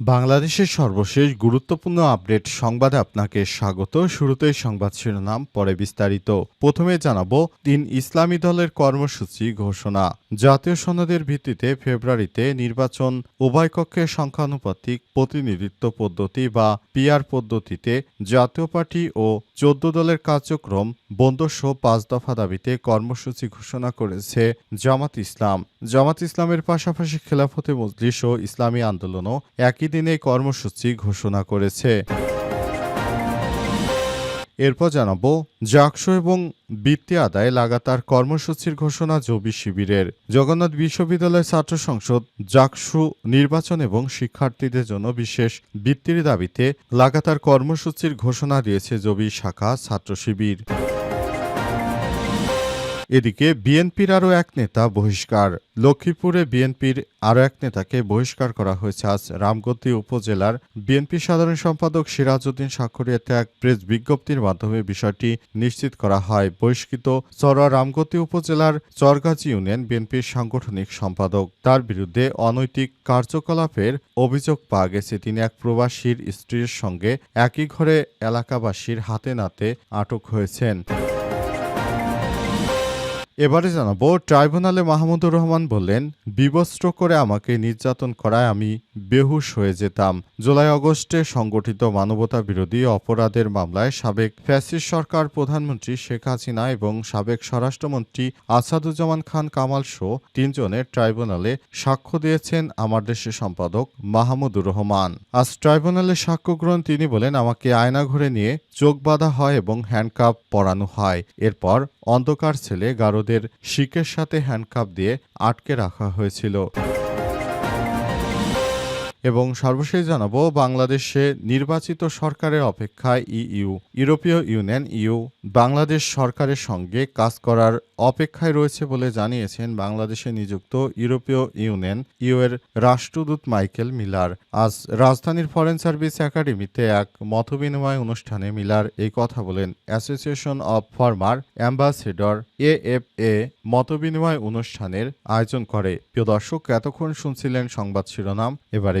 বাংলাদেশের সর্বশেষ গুরুত্বপূর্ণ আপডেট সংবাদে আপনাকে স্বাগত। শুরুতেই সংবাদ শিরোনাম, পরে বিস্তারিত। প্রথমে জানাব, তিন ইসলামী দলের কর্মসূচি ঘোষণা। জাতীয় সনদের ভিত্তিতে ফেব্রুয়ারিতে নির্বাচন, উভয় কক্ষের সংখ্যানুপাতিক প্রতিনিধিত্ব পদ্ধতি বা পিআর পদ্ধতিতে জাতীয় পার্টি ও চোদ্দ দলের কার্যক্রম বন্ধসহ পাঁচ দফা দাবিতে কর্মসূচি ঘোষণা করেছে জামাত ইসলাম। জামাত ইসলামের পাশাপাশি খেলাফতে মজলিস ও ইসলামী আন্দোলনও একই দিনে কর্মসূচি ঘোষণা করেছে। এরপর জানাব, জাকসু এবং বৃত্তি আদায় লাগাতার কর্মসূচির ঘোষণা জবি শিবিরের। জগন্নাথ বিশ্ববিদ্যালয় ছাত্র সংসদ জাকসু নির্বাচন এবং শিক্ষার্থীদের জন্য বিশেষ বৃত্তির দাবিতে লাগাতার কর্মসূচির ঘোষণা দিয়েছে জবি শাখা ছাত্র শিবির। এদিকে বিএনপির আরও এক নেতা বহিষ্কার। লক্ষ্মীপুরে বিএনপির আরও এক নেতাকে বহিষ্কার করা হয়েছে। আজ রামগতি উপজেলার বিএনপি সাধারণ সম্পাদক সিরাজউদ্দিন স্বাক্ষরিত এক প্রেস বিজ্ঞপ্তির মাধ্যমে বিষয়টি নিশ্চিত করা হয়। বহিষ্কৃত চরোয়া রামগতি উপজেলার চরগাজী ইউনিয়ন বিএনপির সাংগঠনিক সম্পাদক। তার বিরুদ্ধে অনৈতিক কার্যকলাপের অভিযোগ পাওয়া গেছে। তিনি এক প্রবাসীর স্ত্রীর সঙ্গে একই ঘরে এলাকাবাসীর হাতে নাতে আটক হয়েছেন। এবারে জানাব, ট্রাইব্যুনালে মাহমুদুর রহমান বললেন, বিবস্ত্র করে আমাকে নির্যাতন করায় আমি বেহুশ হয়ে যেতাম। জুলাই আগস্টে সংগঠিত মানবতা বিরোধী অপরাধের মামলায় সাবেক ফ্যাসিস্ট সরকার প্রধানমন্ত্রী শেখ হাসিনা এবং সাবেক স্বরাষ্ট্রমন্ত্রী আসাদুজ্জামান খান কামাল শো তিনজনের ট্রাইব্যুনালে সাক্ষ্য দিয়েছেন আমার দেশের সম্পাদক মাহমুদুর রহমান। আজ ট্রাইব্যুনালে সাক্ষ্য গ্রহণ, তিনি বলেন, আমাকে আয়না আয়নাঘরে নিয়ে চোখ বাঁধা হয় এবং হ্যান্ডকাপ পরানো হয়। এরপর অন্ধকার ছেলে গারদের শিকের সাথে হ্যান্ডকাপ দিয়ে আটকে রাখা হয়েছিল। এবং সর্বশেষ জানাব, বাংলাদেশে নির্বাচিত সরকারের অপেক্ষায় ইইউ, ইউরোপীয় ইউনিয়ন ইউ বাংলাদেশ সরকারের সঙ্গে কাজ করার অপেক্ষায় রয়েছে বলে জানিয়েছেন বাংলাদেশে নিযুক্ত ইউরোপীয় ইউনিয়ন ইউ এর রাষ্ট্রদূত মাইকেল মিলার। আজ রাজধানীর ফরেন সার্ভিস একাডেমিতে এক মতবিনিময় অনুষ্ঠানে মিলার এই কথা বলেন। Association of former ambassador A F A মতবিনিময় অনুষ্ঠানের আয়োজন করে। প্রিয় দর্শক, এতক্ষণ শুনছিলেন সংবাদ শিরোনাম, এবারে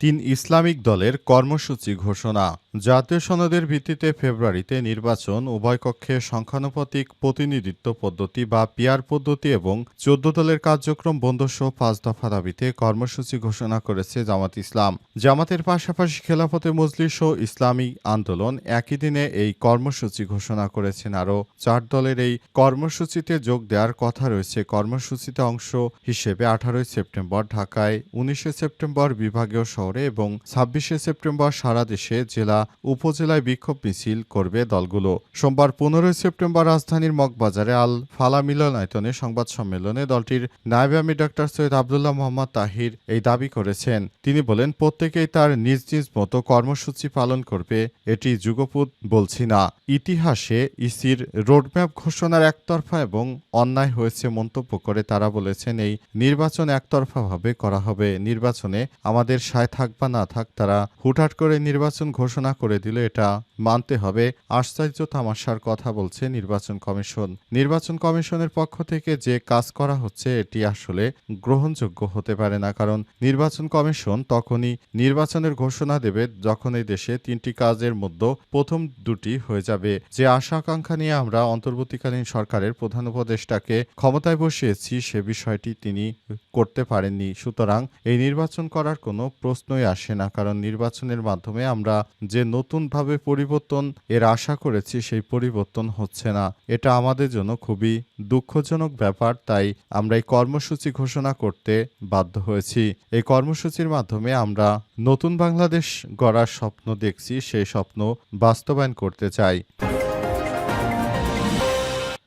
তিন ইসলামিক দলের কর্মসূচি ঘোষণা। জাতীয় সনদের ভিত্তিতে ফেব্রুয়ারিতে নির্বাচন, উভয় কক্ষে সংখ্যানুপাতিক প্রতিনিধিত্ব পদ্ধতি বা পিয়ার পদ্ধতি এবং চোদ্দ দলের কার্যক্রম বন্ধসহ পাঁচ দফা দাবিতে কর্মসূচি ঘোষণা করেছে জামাত ইসলাম। জামাতের পাশাপাশি খেলাফতে মজলিস ও ইসলামী আন্দোলন একই দিনে এই কর্মসূচি ঘোষণা করেছেন আরও চার দলের এই কর্মসূচিতে যোগ দেওয়ার কথা রয়েছে। কর্মসূচিতে অংশ হিসেবে আঠারোই সেপ্টেম্বর ঢাকায়, উনিশে সেপ্টেম্বর বিভাগীয় শহরে এবং ছাব্বিশে সেপ্টেম্বর সারা দেশে জেলা উপজেলায় বিক্ষোভ মিছিল করবে দলগুলো। সোমবার পনেরোই সেপ্টেম্বর রাজধানীর মগবাজারে আল ফালা মিলনায়তনে সংবাদ সম্মেলনে দলটির নায়েব আমির ডাক্তার সৈয়দ আবদুল্লাহ মোহাম্মদ তাহির এই দাবি করেছেন। তিনি বলেন, প্রত্যেকেই তার নিজ নিজ মতো কর্মসূচি পালন করবে, এটি যুগপুত বলছি না। ইতিহাসে ইসির রোডম্যাপ ঘোষণার একতরফা এবং অন্যায় হয়েছে মন্তব্য করে তারা বলেছেন, এই নির্বাচন একতরফাভাবে করা হবে। নির্বাচনে আমাদের সায় থাক বা না থাক, তারা হুটহাট করে নির্বাচন ঘোষণা করে দিলে এটা মানতে হবে। আশ্চর্য তামাশার কথা বলছে নির্বাচন কমিশন। নির্বাচন কমিশনের পক্ষ থেকে যে কাজ করা হচ্ছে, এটি আসলে গ্রহণযোগ্য হতে পারে না, কারণ নির্বাচন কমিশন তখনই নির্বাচনের ঘোষণা দেবে যখন এই দেশে তিনটি কাজের মধ্যে প্রথম দুটি হয়ে যাবে। যে আশা আকাঙ্ক্ষা নিয়ে আমরা অন্তর্বর্তীকালীন সরকারের প্রধান উপদেষ্টাকে ক্ষমতায় বসিয়েছি, সে বিষয়টি তিনি করতে পারেননি। সুতরাং এই নির্বাচন করার কোনো প্রশ্নই আসে না, কারণ নির্বাচনের মাধ্যমে আমরা যে নতুনভাবে পরিবর্তন এর আশা করেছি, সেই পরিবর্তন হচ্ছে না। এটা আমাদের জন্য খুবই দুঃখজনক ব্যাপার, তাই আমরা এই কর্মসূচি ঘোষণা করতে বাধ্য হয়েছি। এই কর্মসূচির মাধ্যমে আমরা নতুন বাংলাদেশ গড়ার স্বপ্ন দেখছি, সেই স্বপ্ন বাস্তবায়ন করতে চাই।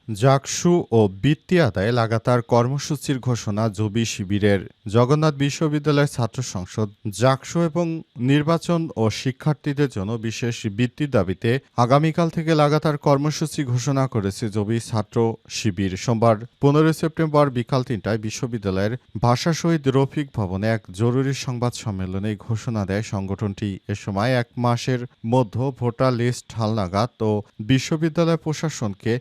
জাকসু ও বৃত্তি আদায়ে লাগাতার কর্মসূচির ঘোষণা জবি শিবিরের জগন্নাথ বিশ্ববিদ্যালয়ের ছাত্র সংসদ জাকসু এবং নির্বাচন ও শিক্ষার্থীদের জন্য বিশেষ বৃত্তির দাবিতে আগামীকাল থেকে লাগাতার কর্মসূচি ঘোষণা করেছে জবি ছাত্র শিবির। সোমবার পনেরোই সেপ্টেম্বর বিকাল তিনটায় বিশ্ববিদ্যালয়ের ভাষা শহীদ রফিক ভবনে এক জরুরি সংবাদ সম্মেলনে ঘোষণা দেয় সংগঠনটি। এ সময় এক মাসের মধ্যে ভোটার লিস্ট, হালনাগাদ ও বিশ্ববিদ্যালয় প্রশাসনকে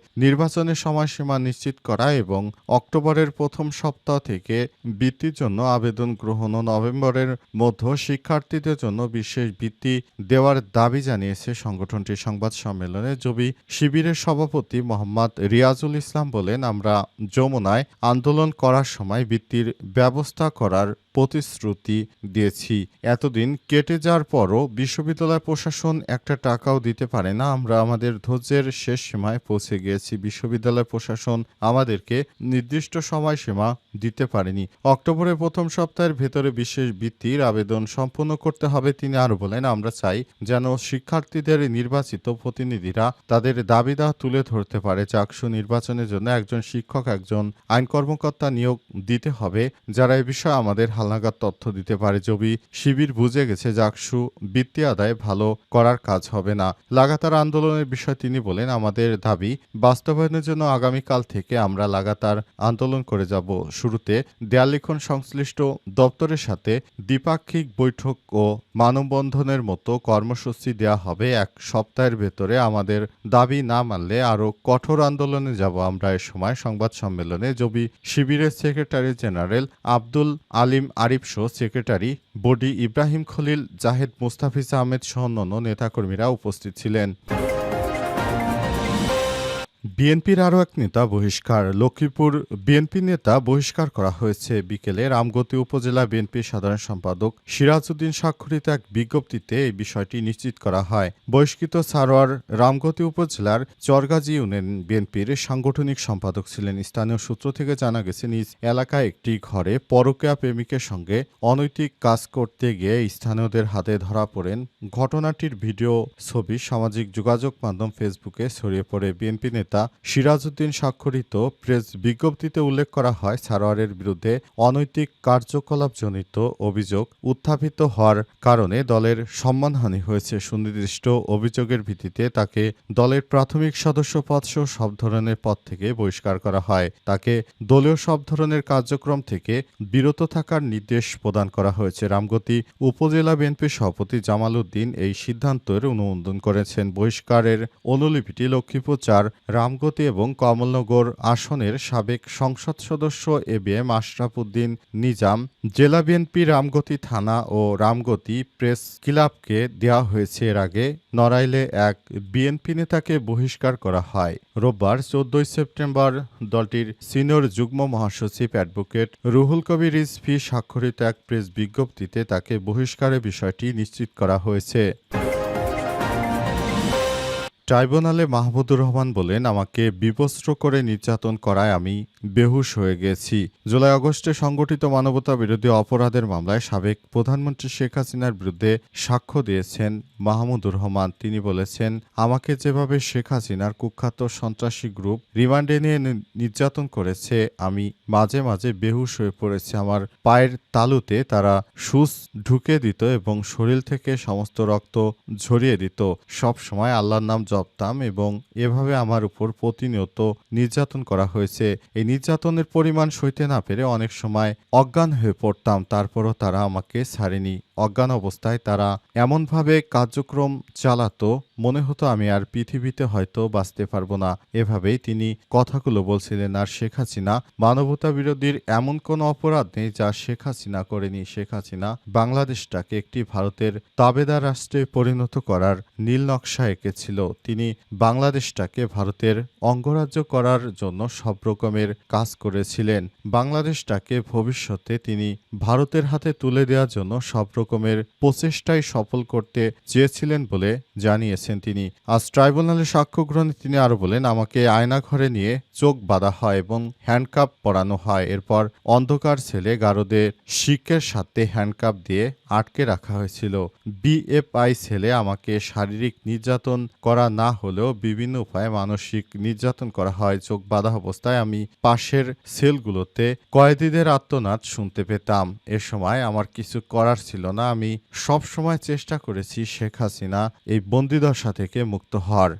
নির্বাচনের সময়সীমা নিশ্চিত করা এবং অক্টোবরের প্রথম সপ্তাহ থেকে বৃত্তির জন্য আবেদন গ্রহণ ও নভেম্বরের মধ্যে শিক্ষার্থীদের জন্য বিশেষ বৃত্তি দেওয়ার দাবি জানিয়েছে সংগঠনটির সংবাদ সম্মেলনে জবি শিবিরের সভাপতি মোহাম্মদ রিয়াজুল ইসলাম বলেন, আমরা যমুনায় আন্দোলন করার সময় বৃত্তির ব্যবস্থা করার প্রতিশ্রুতি দিয়েছি। এতদিন কেটে যাওয়ার পরও বিশ্ববিদ্যালয় প্রশাসন একটা টাকাও দিতে পারে না। আমরা আমাদের ধৈর্যের শেষ সীমায় পৌঁছে গিয়েছি। বিশ্ববিদ্যালয় প্রশাসন আমাদেরকে নির্দিষ্ট সময়সীমা দিতে পারেনি। অক্টোবরের প্রথম সপ্তাহের ভেতরে বিশেষ বৃত্তির আবেদন সম্পন্ন করতে হবে, তিনি আরও বলেন, আমরা চাই যেন শিক্ষার্থীদের নির্বাচিত প্রতিনিধিরা তাদের দাবিদা তুলে ধরতে পারে। চাকসু নির্বাচনের জন্য একজন শিক্ষক, একজন আইন কর্মকর্তা নিয়োগ দিতে হবে, যারা এ বিষয়ে আমাদের হালনাগাদ তথ্য দিতে পারে জবি শিবির বুঝে গেছে জাকসু বৃত্তি আদায় ভালো করার কাজ হবে না। লাগাতার আন্দোলনের বিষয় তিনি বলেন, আমাদের দাবি, বাস্তবায়নের জন্য আগামীকাল থেকে আমরা লাগাতার আন্দোলন করে যাব। শুরুতে দেয়াল লিখন সংশ্লিষ্ট দপ্তরের সাথে দ্বিপাক্ষিক বৈঠক ও মানববন্ধনের মতো কর্মসূচি দেওয়া হবে। এক সপ্তাহের ভেতরে আমাদের দাবি না মানলে আরও কঠোর আন্দোলনে যাব। আমরা এ সময় সংবাদ সম্মেলনে জবি শিবিরের সেক্রেটারি জেনারেল আব্দুল আলিম আরিফ শো সেক্রেটারি বডি ইব্রাহিম খলিল জাহেদ মুস্তাফিজ আহমেদ সহ অন্যান্য নেতাকর্মীরা উপস্থিত ছিলেন। বিএনপির আরও এক নেতা বহিষ্কার। লক্ষ্মীপুর বিএনপি নেতা বহিষ্কার করা হয়েছে বিকেলে রামগতি উপজেলা বিএনপির সাধারণ সম্পাদক সিরাজউদ্দিন স্বাক্ষরিত এক বিজ্ঞপ্তিতে এই বিষয়টি নিশ্চিত করা হয়। বহিষ্কৃত সারোয়ার রামগতি উপজেলার চরগাজী ইউনিয়ন বিএনপির সাংগঠনিক সম্পাদক ছিলেন। স্থানীয় সূত্র থেকে জানা গেছে, নিজ এলাকায় একটি ঘরে পরকীয়া প্রেমিকের সঙ্গে অনৈতিক কাজ করতে গিয়ে স্থানীয়দের হাতে ধরা পড়েন। ঘটনাটির ভিডিও, ছবি, সামাজিক যোগাযোগ মাধ্যম ফেসবুকে ছড়িয়ে পড়ে। বিএনপি নেতা সিরাজউদ্দিন স্বাক্ষরিত প্রেস বিজ্ঞপ্তিতে উল্লেখ করা হয়, সারোয়ারের বিরুদ্ধে অনৈতিক কার্যকলাপজনিত অভিযোগ উত্থাপিত হওয়ার কারণে দলের সম্মানহানি হয়েছে। সুনির্দিষ্ট অভিযোগের ভিত্তিতে তাকে দলের প্রাথমিক সদস্য পদ সহ সব ধরনের পদ থেকে বহিষ্কার করা হয়। তাকে দলীয় সব ধরনের কার্যক্রম থেকে বিরত থাকার নির্দেশ প্রদান করা হয়েছে। রামগতি উপজেলা বিএনপির সভাপতি জামাল উদ্দিন এই সিদ্ধান্তের অনুমোদন করেছেন। বহিষ্কারের অনুলিপিটি লক্ষ্মীপুর চার রামগতি এবং কমলনগর আসনের সাবেক সংসদ সদস্য A B M Ashraf Uddin Nizam, জেলা বিএনপি রামগতি থানা ও রামগতি প্রেস ক্লাবকে দেওয়া হয়েছে এর আগে। নড়াইলে এক বিএনপি নেতাকে বহিষ্কার করা হয়। রোববার চোদ্দই সেপ্টেম্বর দলটির সিনিয়র যুগ্ম মহাসচিব অ্যাডভোকেট রুহুল কবির রিজভি স্বাক্ষরিত এক প্রেস বিজ্ঞপ্তিতে তাকে বহিষ্কারের বিষয়টি নিশ্চিত করা হয়েছে। ট্রাইব্যুনালে মাহমুদুর রহমান বলেন, আমাকে বিবস্ত্র করে নির্যাতন করায় আমি বেহুশ হয়ে গেছি। জুলাই আগস্টে সংগঠিত মানবতা বিরোধী অপরাধের মামলায় সাবেক প্রধানমন্ত্রী শেখ হাসিনার বিরুদ্ধে সাক্ষ্য দিয়েছেন মাহমুদুর রহমান। তিনি বলেছেন, আমাকে যেভাবে শেখ হাসিনার কুখ্যাত সন্ত্রাসী গ্রুপ রিমান্ডে নিয়ে নির্যাতন করেছে, আমি মাঝে মাঝে বেহুশ হয়ে পড়েছি। আমার পায়ের তালুতে তারা সুচ ঢুকে দিত এবং শরীর থেকে সমস্ত রক্ত ঝরিয়ে দিত। সব সময় আল্লাহর নাম জপতাম এবং এভাবে আমার উপর প্রতিনিয়ত নির্যাতন করা হয়েছে। এই নির্যাতনের পরিমাণ সইতে না পেরে অনেক সময় অজ্ঞান হয়ে পড়তাম, তারপরও তারা আমাকে ছাড়েনি। অজ্ঞান অবস্থায় তারা এমনভাবে কার্যক্রম চালাতো, মনে হতো আমি আর পৃথিবীতে হয়তো বাঁচতে পারব না। এভাবেই তিনি কথাগুলো বলছিলেন, আর শেখ হাসিনা মানবতা বিরোধীর এমন কোনো অপরাধ নেই যা শেখ হাসিনা করেনি। শেখ হাসিনা বাংলাদেশটাকে একটি ভারতের তাবেদার রাষ্ট্রে পরিণত করার নীল নকশা এঁকেছিল। তিনি বাংলাদেশটাকে ভারতের অঙ্গরাজ্য করার জন্য সব রকমের কাজ করেছিলেন। বাংলাদেশটাকে ভবিষ্যতে তিনি ভারতের হাতে তুলে দেওয়ার জন্য সব রকমের প্রচেষ্টাই সফল করতে চেয়েছিলেন বলে জানিয়েছেন তিনি। আজ ট্রাইব্যুনালে সাক্ষ্য গ্রহণে তিনি আরও বলেন, আমাকে আয়নাঘরে নিয়ে চোখ বাঁধা হয় এবং হ্যান্ডকাপ পরানো হয়। এরপর অন্ধকার ছেলে গারদে শিখের সাথে হ্যান্ডকাপ দিয়ে আটকে রাখা হয়েছিল। বিএফআই ছেলে আমাকে শারীরিক নির্যাতন করা না হলেও বিভিন্ন উপায়ে মানসিক নির্যাতন করা হয়। চোখ বাঁধা অবস্থায় আমি পাশের সেলগুলোতে কয়েদিদের আত্মনাদ শুনতে পেতাম। এ সময় আমার কিছু করার ছিল না। আমি সব সময় চেষ্টা করেছি শেখ হাসিনা এই বন্দিদশা থেকে মুক্ত হওয়ার।